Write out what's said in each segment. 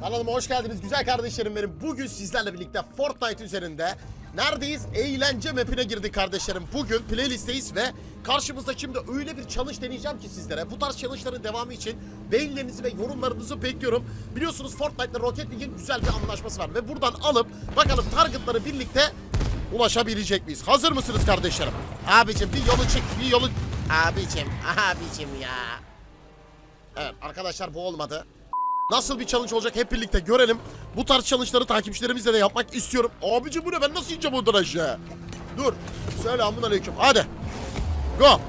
Kanalıma hoş geldiniz güzel kardeşlerim benim. Bugün sizlerle birlikte Fortnite üzerinde neredeyiz? Eğlence mapine girdik kardeşlerim. Bugün playlistteyiz ve karşımızda şimdi öyle bir challenge deneyeceğim ki sizlere. Bu tarz challenge'ların devamı için beğenilerinizi ve yorumlarınızı bekliyorum. Biliyorsunuz Fortnite'la Rocket League'in güzel bir anlaşması var ve buradan alıp bakalım targetları birlikte ulaşabilecek miyiz? Hazır mısınız kardeşlerim? Abicim bir yolu çık, bir yolu... Abicim, abicim ya. Evet arkadaşlar bu olmadı. Nasıl bir challenge olacak hep birlikte görelim. Bu tarz challenge'ları takipçilerimizle de yapmak istiyorum. Abici bu ne ben nasıl ineceğim oradan aşağı? Dur. Selamun aleyküm. Hadi. Go.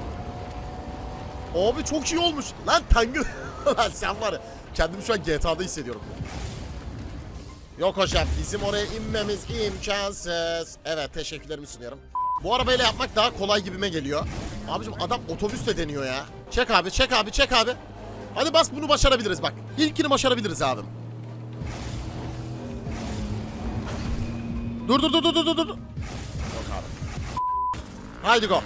Abi çok iyi olmuş. Lan tangı. Lan sen var ya. Kendimi şu an GTA'da hissediyorum. Yok hocam bizim oraya inmemiz imkansız. Evet teşekkürlerimi sunuyorum. Bu arabayla yapmak daha kolay gibime geliyor. Abicim adam otobüsle deniyor ya. Çek abi çek abi çek abi. Hadi bas bunu başarabiliriz bak. İlkini başarabiliriz abim. Dur dur dur dur dur dur. Yok abi. Haydi go.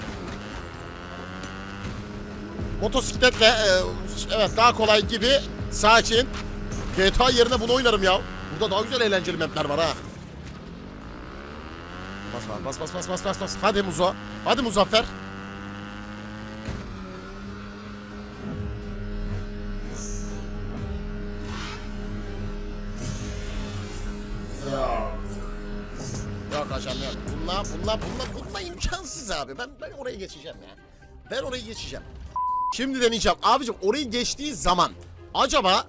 Motosikletle e, evet daha kolay gibi sakin. GTA yerine bunu oynarım ya. Burada daha güzel eğlenceli mapler var ha. Bas bas bas bas bas bas bas. Hadi Muzo. Hadi Muzaffer. Yok. Bunlar, bunlar, bunlar, bunlar imkansız abi. Ben, ben oraya geçeceğim ya. Ben orayı geçeceğim. Şimdi deneyeceğim. Abicim orayı geçtiği zaman acaba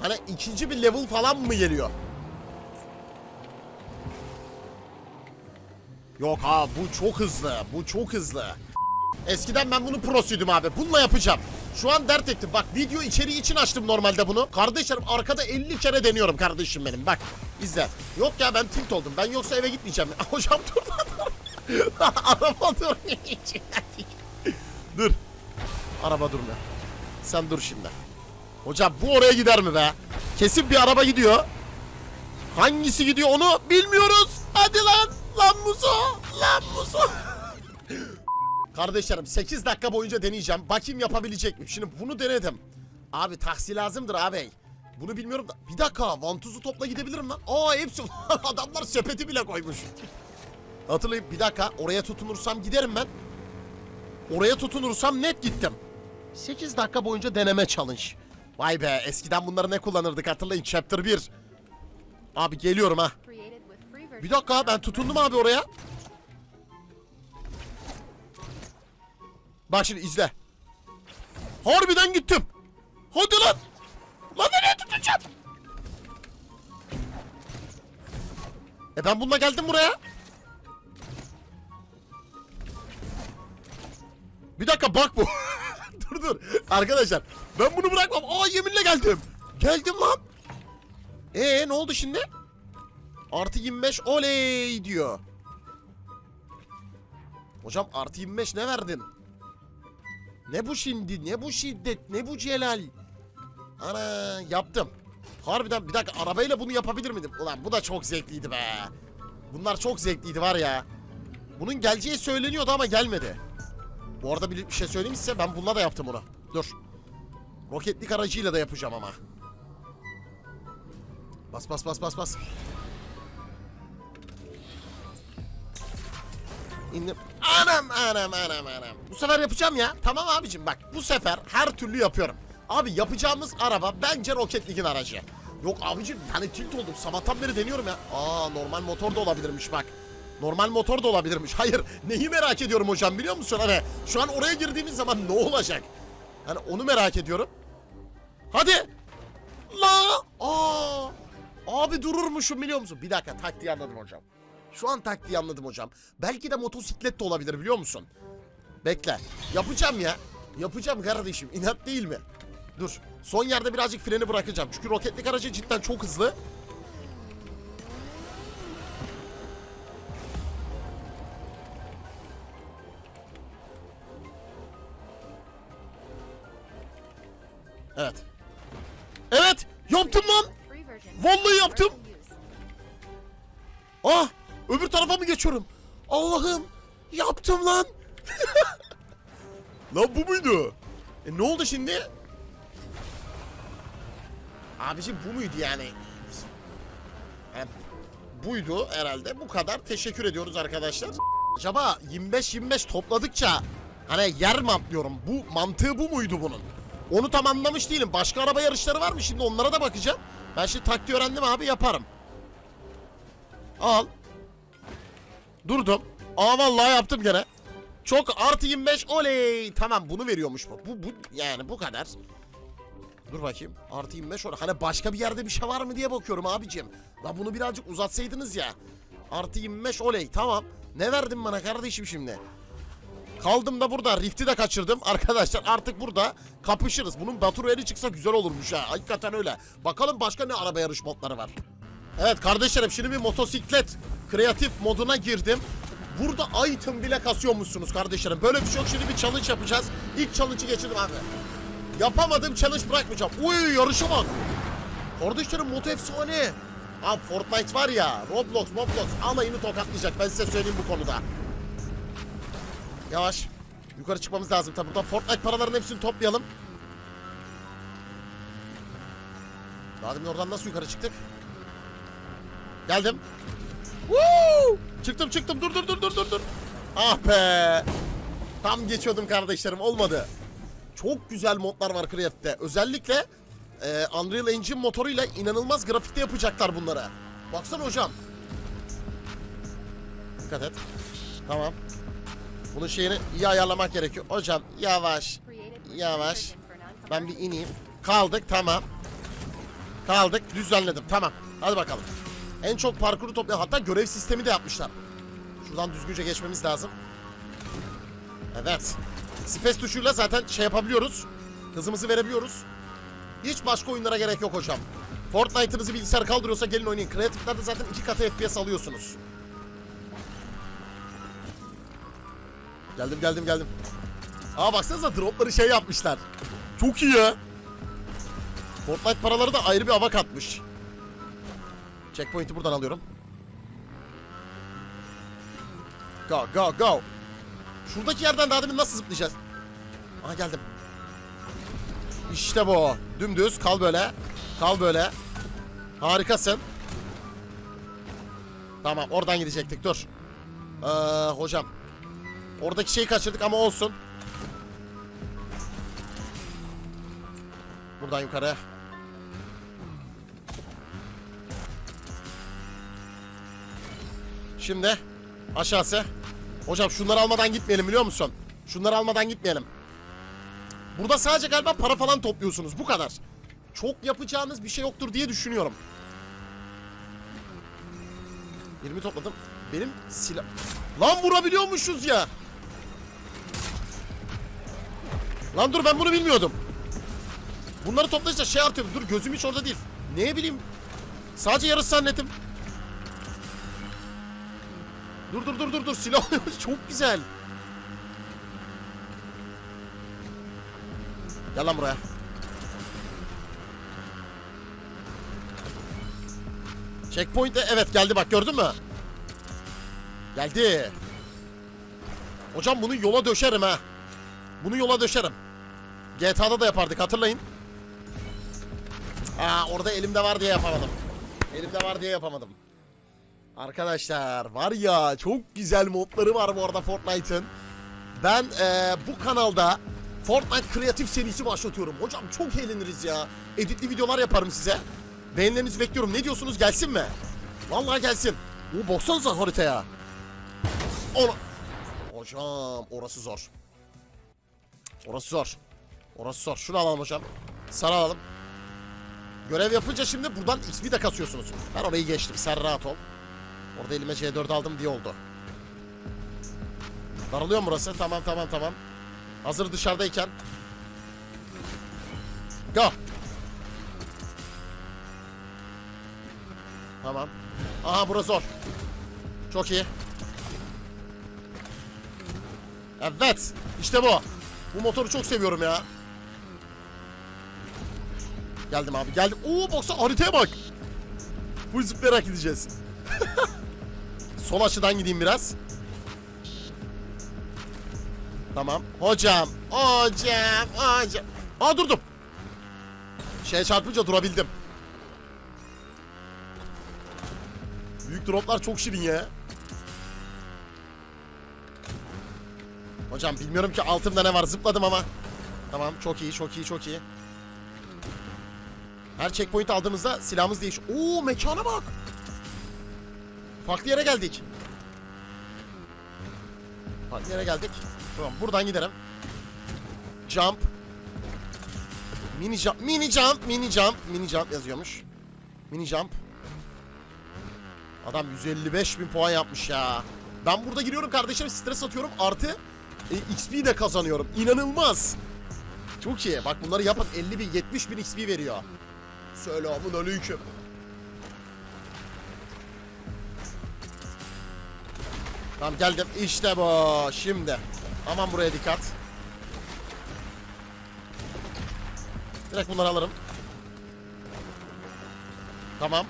hani ikinci bir level falan mı geliyor? Yok abi bu çok hızlı. Bu çok hızlı. Eskiden ben bunu prosuydum abi. Bununla yapacağım. Şu an dert ettim. Bak video içeriği için açtım normalde bunu. Kardeşlerim arkada 50 kere deniyorum kardeşim benim. Bak izle. Yok ya ben tilt oldum. Ben yoksa eve gitmeyeceğim. Hocam dur lan. Araba dur. dur. Araba durmuyor. Sen dur şimdi. Hocam bu oraya gider mi be? Kesin bir araba gidiyor. Hangisi gidiyor onu bilmiyoruz. Hadi lan. Lan Muzo. Lan Muzo. Kardeşlerim 8 dakika boyunca deneyeceğim. Bakayım yapabilecek miyim? Şimdi bunu denedim. Abi taksi lazımdır abi. Bunu bilmiyorum da. Bir dakika vantuzu topla gidebilirim lan. Aa hepsi adamlar sepeti bile koymuş. Hatırlayın bir dakika oraya tutunursam giderim ben. Oraya tutunursam net gittim. 8 dakika boyunca deneme challenge. Vay be eskiden bunları ne kullanırdık hatırlayın chapter 1. Abi geliyorum ha. Bir dakika ben tutundum abi oraya. Bak şimdi izle. Harbiden gittim. Hadi lan. Lan nereye tutacağım? E ben bununla geldim buraya. Bir dakika bak bu. dur dur. Arkadaşlar ben bunu bırakmam. Aa yeminle geldim. Geldim lan. Ee ne oldu şimdi? Artı 25 oley diyor. Hocam artı 25 ne verdin? Ne bu şimdi? Ne bu şiddet? Ne bu celal? Ana yaptım. Harbiden bir dakika arabayla bunu yapabilir miydim? Ulan bu da çok zevkliydi be. Bunlar çok zevkliydi var ya. Bunun geleceği söyleniyordu ama gelmedi. Bu arada bir şey söyleyeyim size ben bununla da yaptım onu. Dur. Roketlik aracıyla da yapacağım ama. Bas bas bas bas bas. İndim. Anam anam anam anam. Bu sefer yapacağım ya. Tamam abicim bak bu sefer her türlü yapıyorum. Abi yapacağımız araba bence Rocket League'in aracı. Yok abicim hani tilt oldum. Sabahtan beri deniyorum ya. Aa normal motor da olabilirmiş bak. Normal motor da olabilirmiş. Hayır neyi merak ediyorum hocam biliyor musun? Hani şu an oraya girdiğimiz zaman ne olacak? Hani onu merak ediyorum. Hadi. La. Aa. Abi dururmuşum biliyor musun? Bir dakika taktiği anladım hocam. Şu an taktiği anladım hocam. Belki de motosiklet de olabilir biliyor musun? Bekle. Yapacağım ya. Yapacağım kardeşim. İnat değil mi? Dur. Son yerde birazcık freni bırakacağım. Çünkü roketlik aracı cidden çok hızlı. Evet. Evet! Yaptım lan! Vallahi yaptım. Ah! Öbür tarafa mı geçiyorum? Allah'ım! Yaptım lan! lan bu muydu? E ne oldu şimdi? Abicim bu muydu yani? Yani buydu herhalde. Bu kadar. Teşekkür ediyoruz arkadaşlar. Acaba 25-25 topladıkça hani yer mi atlıyorum? Bu mantığı bu muydu bunun? Onu tam anlamış değilim. Başka araba yarışları var mı? Şimdi onlara da bakacağım. Ben şimdi taktiği öğrendim abi yaparım. Al. Durdum. Aa vallahi yaptım gene. Çok artı 25 oley. Tamam bunu veriyormuş bu. Bu, bu yani bu kadar. Dur bakayım. Artı 25 oley. Hani başka bir yerde bir şey var mı diye bakıyorum abicim. La bunu birazcık uzatsaydınız ya. Artı 25 oley. Tamam. Ne verdin bana kardeşim şimdi? Kaldım da burada. Rift'i de kaçırdım. Arkadaşlar artık burada kapışırız. Bunun Batur eli çıksa güzel olurmuş ha. Hakikaten öyle. Bakalım başka ne araba yarış modları var. Evet kardeşlerim şimdi bir motosiklet kreatif moduna girdim. Burada item bile kasıyormuşsunuz kardeşlerim. Böyle bir şey yok. Şimdi bir challenge yapacağız. İlk challenge'ı geçirdim abi. Yapamadığım challenge bırakmayacağım. Uy yarışa bak. Kardeşlerim moto efsane. Abi Fortnite var ya Roblox Roblox alayını tokatlayacak ben size söyleyeyim bu konuda. Yavaş. Yukarı çıkmamız lazım tabi. Buradan Fortnite paralarının hepsini toplayalım. Daha demin oradan nasıl yukarı çıktık? Geldim. Woo! Çıktım çıktım dur dur dur dur dur dur. Ah be. Tam geçiyordum kardeşlerim olmadı. Çok güzel modlar var Creative'de. Özellikle e, Unreal Engine motoruyla inanılmaz grafikte yapacaklar bunları. Baksana hocam. Dikkat et. Tamam. Bunun şeyini iyi ayarlamak gerekiyor. Hocam yavaş. Yavaş. Ben bir ineyim. Kaldık tamam. Kaldık düzenledim tamam. Hadi bakalım. En çok parkuru toplayan hatta görev sistemi de yapmışlar. Şuradan düzgünce geçmemiz lazım. Evet. Space tuşuyla zaten şey yapabiliyoruz. Hızımızı verebiliyoruz. Hiç başka oyunlara gerek yok hocam. Fortnite'ınızı bilgisayar kaldırıyorsa gelin oynayın. Creative'lerde zaten iki katı FPS alıyorsunuz. Geldim geldim geldim. Aa baksanıza dropları şey yapmışlar. Çok iyi ya. Fortnite paraları da ayrı bir hava katmış. Checkpoint'i buradan alıyorum. Go go go. Şuradaki yerden daha demin nasıl zıplayacağız? Aha geldim. İşte bu. Dümdüz kal böyle. Kal böyle. Harikasın. Tamam oradan gidecektik dur. Ee, hocam. Oradaki şeyi kaçırdık ama olsun. Buradan yukarı. Şimdi aşağısı. Hocam şunları almadan gitmeyelim biliyor musun? Şunları almadan gitmeyelim. Burada sadece galiba para falan topluyorsunuz. Bu kadar. Çok yapacağınız bir şey yoktur diye düşünüyorum. 20 topladım. Benim silah... Lan vurabiliyormuşuz ya. Lan dur ben bunu bilmiyordum. Bunları toplayınca şey artıyor. Dur gözüm hiç orada değil. Ne bileyim. Sadece yarış zannettim. Dur dur dur dur dur silah çok güzel. Gel lan buraya. Checkpoint'e evet geldi bak gördün mü? Geldi. Hocam bunu yola döşerim ha. Bunu yola döşerim. GTA'da da yapardık hatırlayın. Aa orada elimde var diye yapamadım. Elimde var diye yapamadım. Arkadaşlar var ya çok güzel modları var bu arada Fortnite'ın. Ben eee, bu kanalda Fortnite kreatif serisi başlatıyorum. Hocam çok eğleniriz ya. Editli videolar yaparım size. Beğenilerinizi bekliyorum. Ne diyorsunuz gelsin mi? Vallahi gelsin. Bu baksanıza haritaya. Ona... Hocam orası zor. Orası zor. Orası zor. Şunu alalım hocam. Sarı alalım. Görev yapınca şimdi buradan XP de kasıyorsunuz. Ben orayı geçtim. Sen rahat ol. Orada elime C4 aldım diye oldu. Daralıyor burası? Tamam tamam tamam. Hazır dışarıdayken. Go. Tamam. Aha burası zor. Çok iyi. Evet. İşte bu. Bu motoru çok seviyorum ya. Geldim abi geldim. Oo baksa haritaya bak. Bu zıplayarak gideceğiz. Sol açıdan gideyim biraz. Tamam. Hocam. Hocam. Hocam. Aa durdum. Şeye çarpınca durabildim. Büyük droplar çok şirin ya. Hocam bilmiyorum ki altımda ne var zıpladım ama. Tamam çok iyi çok iyi çok iyi. Her checkpoint aldığımızda silahımız değişiyor. Oo mekana bak. Farklı yere geldik. Farklı yere geldik. Tamam buradan giderim. Jump. Mini jump, mini jump, mini jump, mini jump yazıyormuş. Mini jump. Adam 155 bin puan yapmış ya. Ben burada giriyorum kardeşim stres atıyorum artı e, XP de kazanıyorum. İnanılmaz. Çok iyi. Bak bunları yapın 50 bin 70 bin XP veriyor. Selamun aleyküm. Tamam geldim. İşte bu. Şimdi. Aman buraya dikkat. Direkt bunları alırım. Tamam.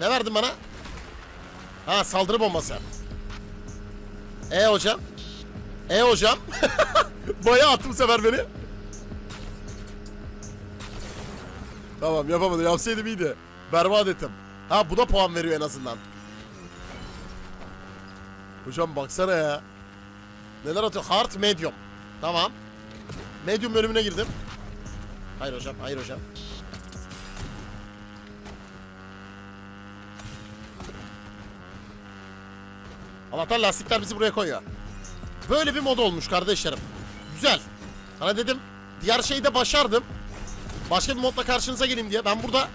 Ne verdin bana? Ha saldırı bombası. E hocam. E hocam. Bayağı attı bu sefer beni. Tamam yapamadım. Yapsaydım iyiydi. Berbat ettim. Ha bu da puan veriyor en azından. Hocam baksana ya. Neler atıyor? Hard, medium. Tamam. Medium bölümüne girdim. Hayır hocam, hayır hocam. Allah'tan lastikler bizi buraya koyuyor. Böyle bir mod olmuş kardeşlerim. Güzel. Sana dedim diğer şeyi de başardım. Başka bir modla karşınıza geleyim diye. Ben burada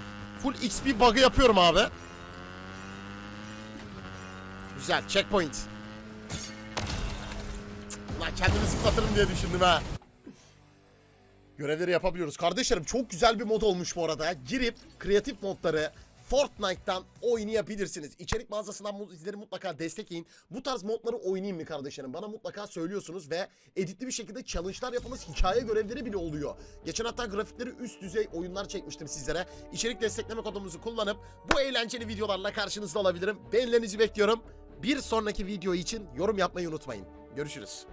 full XP bug'ı yapıyorum abi. Güzel. Checkpoint. Kendimi zıplatırım diye düşündüm ha. Görevleri yapabiliyoruz. Kardeşlerim çok güzel bir mod olmuş bu arada. Girip kreatif modları Fortnite'tan oynayabilirsiniz. İçerik mağazasından izleri mutlaka destekleyin. Bu tarz modları oynayayım mı kardeşlerim? Bana mutlaka söylüyorsunuz ve editli bir şekilde challenge'lar yapılmış hikaye görevleri bile oluyor. Geçen hatta grafikleri üst düzey oyunlar çekmiştim sizlere. İçerik destekleme kodumuzu kullanıp bu eğlenceli videolarla karşınızda olabilirim. Beğenilerinizi bekliyorum. Bir sonraki video için yorum yapmayı unutmayın. Görüşürüz.